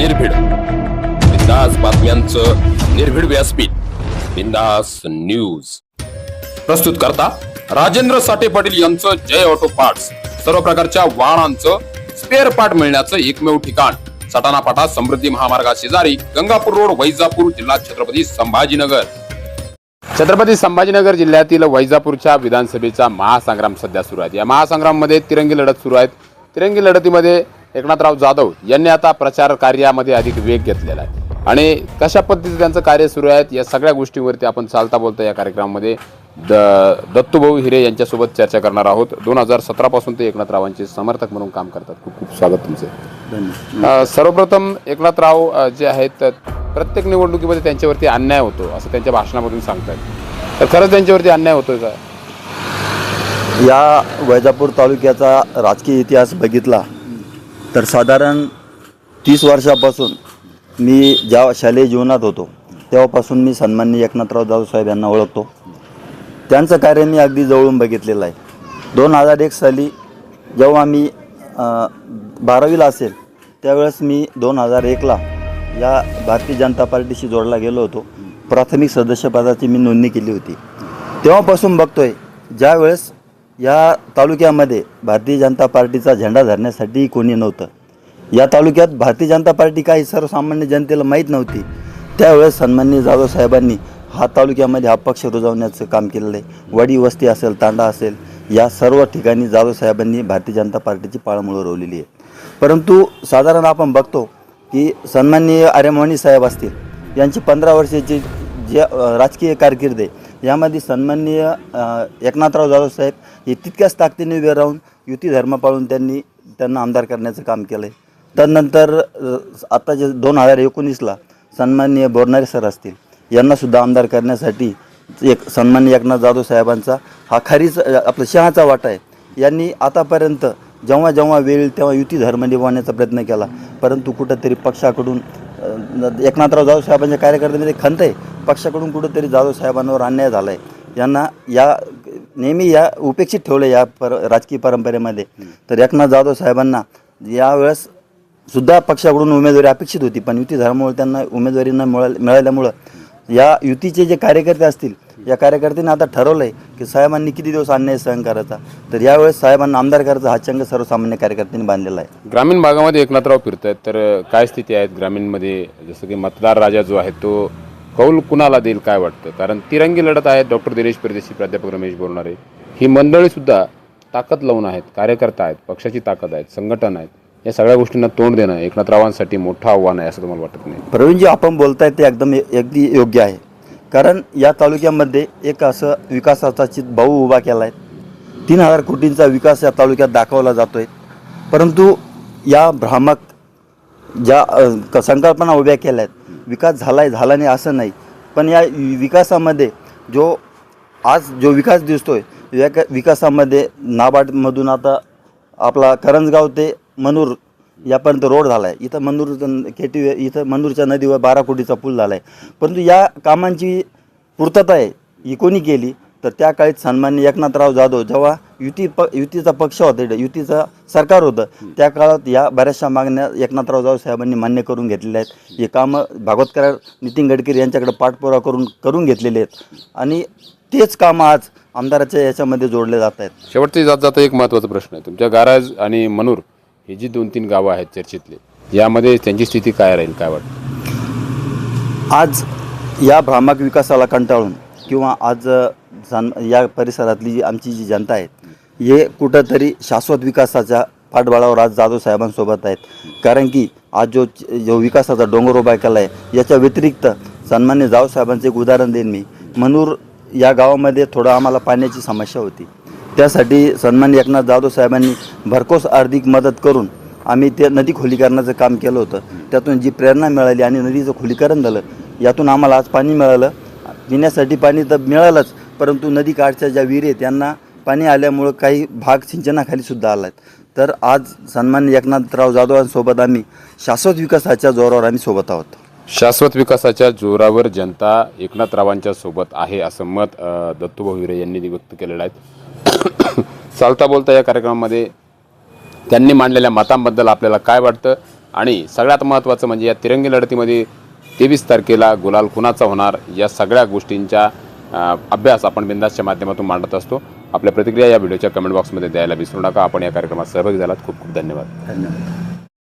निर्भीड. बिंदास बातम्यांचं निर्भीड व्यासपीठ. बिंदास न्यूज. प्रस्तुत करता राजेंद्र साठे पाटील यांचं जय ऑटो पार्ट्स. सर्व प्रकारच्या वाहनांचं स्पेअर पार्ट मिळण्याचं एकमेव ठिकाण. सटाणा पाटा समृद्धी महामार्गा शेजारी गंगापूर रोड वैजापूर जिल्हा छत्रपती संभाजीनगर. छत्रपती संभाजीनगर जिल्ह्यातील वैजापूरच्या विधानसभेचा महासंग्राम सध्या सुरू आहे. या महासंग्राममध्ये तिरंगी लढत सुरू आहेत. तिरंगी लढतीमध्ये एकनाथराव जाधव यांनी आता प्रचार कार्यामध्ये अधिक वेग घेतलेला आहे. आणि कशा पद्धतीचं त्यांचं कार्य सुरू आहे या सगळ्या गोष्टींवरती आपण चालता बोलता या कार्यक्रमामध्ये द दत्तूभाऊ हिरे यांच्यासोबत चर्चा करणार आहोत. दोन हजार सतरापासून ते एकनाथरावांचे समर्थक म्हणून काम करतात. खूप खूप स्वागत तुमचे. सर्वप्रथम एकनाथराव जे आहेत प्रत्येक निवडणुकीमध्ये त्यांच्यावरती अन्याय होतो असं त्यांच्या भाषणामधून सांगतात. तर खरंच त्यांच्यावरती अन्याय होतोय का? या वैजापूर तालुक्याचा राजकीय इतिहास बघितला तर साधारण तीस वर्षापासून मी ज्या शालेय जीवनात होतो तेव्हापासून मी सन्माननीय एकनाथराव जाधव साहेब यांना ओळखतो. त्यांचं कार्य मी अगदी जवळून बघितलेलं आहे. दोन हजार एक साली जेव्हा मी बारावीला असेल त्यावेळेस मी दोन हजार एकला या भारतीय जनता पार्टीशी जोडला गेलो होतो. प्राथमिक सदस्यपदाची मी नोंदणी केली होती. तेव्हापासून बघतोय ज्यावेळेस या तालुक्यामध्ये भारतीय जनता पार्टीचा झेंडा धरण्यासाठी कोणी नव्हतं. या तालुक्यात भारतीय जनता पार्टी काही सर्वसामान्य जनतेला माहीत नव्हती. त्यावेळेस सन्माननीय जाधव साहेबांनी हा तालुक्यामध्ये हा पक्ष रुजवण्याचं काम केलेलं आहे. वडी वस्ती असेल तांडा असेल या सर्व ठिकाणी जाधव साहेबांनी भारतीय जनता पार्टीची पाळंमुळं रोवलेली आहे. परंतु साधारण आपण बघतो की सन्माननीय आर्यमोणी साहेब असतील यांची पंधरा वर्षाची जे राजकीय कारकीर्द आहे यामध्ये सन्माननीय एकनाथराव जाधव साहेब हे तितक्याच ताकदीने उभे राहून युती धर्म पाळून त्यांनी त्यांना आमदार करण्याचं काम केलं आहे त्यानंतर आता जे दोन हजार एकोणीसला सन्माननीय बोरणारे सर असतील यांनासुद्धा आमदार करण्यासाठी एक सन्मान्य एकनाथ जाधव साहेबांचा हा खरीच आपला शहाचा वाटा आहे. यांनी आतापर्यंत जेव्हा जेव्हा वेळ तेव्हा युती धर्म निभावण्याचा प्रयत्न केला. परंतु कुठंतरी पक्षाकडून एकनाथराव जाधव साहेबांच्या कार्यकर्त्यामध्ये खंत आहे. पक्षाकडून कुठंतरी जाधव साहेबांवर अन्याय झाला आहे यांना या नेहमी या उपेक्षित ठेवलं या पर राजकीय परंपरेमध्ये. तर एकनाथ जाधव साहेबांना यावेळेस सुद्धा पक्षाकडून उमेदवारी अपेक्षित होती पण युती धर्मामुळे त्यांना उमेदवारी न मिळाल्यामुळं या युतीचे जे कार्यकर्ते असतील या कार्यकर्त्यांनी आता ठरवलं आहे की साहेबांनी किती दिवस अन्याय सहन करायचा? तर यावेळेस साहेबांना आमदार करायचा हा चंग सर्वसामान्य कार्यकर्त्यांनी बांधलेला आहे. ग्रामीण भागामध्ये एकनाथराव फिरत आहेत तर काय स्थिती आहेत ग्रामीणमध्ये? जसं की मतदार राजा जो आहे तो कौल कुणाला देईल काय वाटतं? कारण तिरंगी लढत आहेत डॉक्टर दिनेश परदेशी प्राध्यापक रमेश बोरणारे ही मंडळीसुद्धा ताकद लावून आहेत कार्यकर्ता आहेत पक्षाची ताकद आहेत संघटन आहेत. या सगळ्या गोष्टींना तोंड देणं एकनाथरावांसाठी मोठं आव्हान आहे असं तुम्हाला वाटत नाही? प्रवीणजी आपण बोलताय ते एकदम अगदी योग्य आहे. कारण या तालुक्यामध्ये एक असं विकासाचा चित भाऊ उभा केला आहे तीन हजार कोटींचा विकास या तालुक्यात दाखवला जातो आहे परंतु या भ्रामक ज्या क- संकल्पना उभ्या केल्या आहेत विकास झाला आहे झाला नाही असं नाही. पण या विकासामध्ये जो आज जो विकास दिसतो या क- विकासामध्ये नाबार्डमधून आता आपला करंजगाव ते मनूर यापर्यंत रोड झाला आहे इथं मनूर केटी इथं मंदूरच्या नदीवर बारा कोटीचा पूल झाला आहे परंतु या कामांची पूर्तता आहे. ही कोणी केली? तर त्या काळीत सन्मान्य एकनाथराव जाधव जेव्हा युती प युतीचा पक्ष होता इथं, युतीचं सरकार होतं त्या काळात या बऱ्याचशा मागण्या एकनाथराव जाधव साहेबांनी मान्य करून घेतलेल्या आहेत. हे कामं भागवत नितीन गडकरी यांच्याकडे पाठपुरावा करून करून घेतलेले आहेत. आणि तेच कामं आज आमदाराच्या याच्यामध्ये जोडले जात आहेत. शेवटचे जात जाता एक महत्त्वाचा प्रश्न आहे. तुमच्या गाराज आणि मनूर ही जी दोन तीन गावं आहेत चर्चेतले यामध्ये त्यांची स्थिती काय राहील काय वाटतं? आज या भ्रामक विकासाला कंटाळून किंवा आज अ, सन या परिसरातली जी आमची जी जनता आहे हे कुठंतरी शाश्वत विकासाच्या पाठबळावर आज जाधव साहेबांसोबत आहेत. कारण की आज जो जो विकासाचा डोंगर उभा केला आहे याच्या व्यतिरिक्त सन्मान्य जाधव साहेबांचं एक उदाहरण देईन मी. मनूर या गावामध्ये थोडं आम्हाला पाण्याची समस्या होती. त्यासाठी सन्मान्य एकनाथ जाधव साहेबांनी भरघोस आर्थिक मदत करून आम्ही ते नदी खोलीकरणाचं काम केलं होतं. त्यातून जी प्रेरणा मिळाली आणि नदीचं खोलीकरण झालं यातून आम्हाला आज पाणी मिळालं. पिण्यासाठी पाणी तर मिळालंच परंतु नदी काठच्या ज्या विहिरी आहेत त्यांना पाणी आल्यामुळं काही भाग सिंचनाखाली सुद्धा आला आहेत तर आज सन्मान्य एकनाथराव जाधवांसोबत आम्ही शाश्वत विकासाच्या जोरावर आम्ही सोबत आहोत. शाश्वत विकासाच्या जोरावर जनता एकनाथरावांच्या सोबत आहे असं मत अ, दत्तूभाऊ हिरे यांनी व्यक्त केलेलं आहे. चालता बोलता या कार्यक्रमामध्ये त्यांनी मांडलेल्या मतांबद्दल आपल्याला काय वाटतं? आणि सगळ्यात महत्त्वाचं म्हणजे या तिरंगी लढतीमध्ये तेवीस तारखेला गुलाल कुणाचा होणार या सगळ्या गोष्टींचा अभ्यास आपण बिंदासच्या माध्यमातून मांडत असतो. आपल्या प्रतिक्रिया या व्हिडिओच्या कमेंट बॉक्समध्ये द्यायला विसरू नका. आपण या कार्यक्रमात सहभागी झालात. खूप खूप धन्यवाद. धन्यवाद.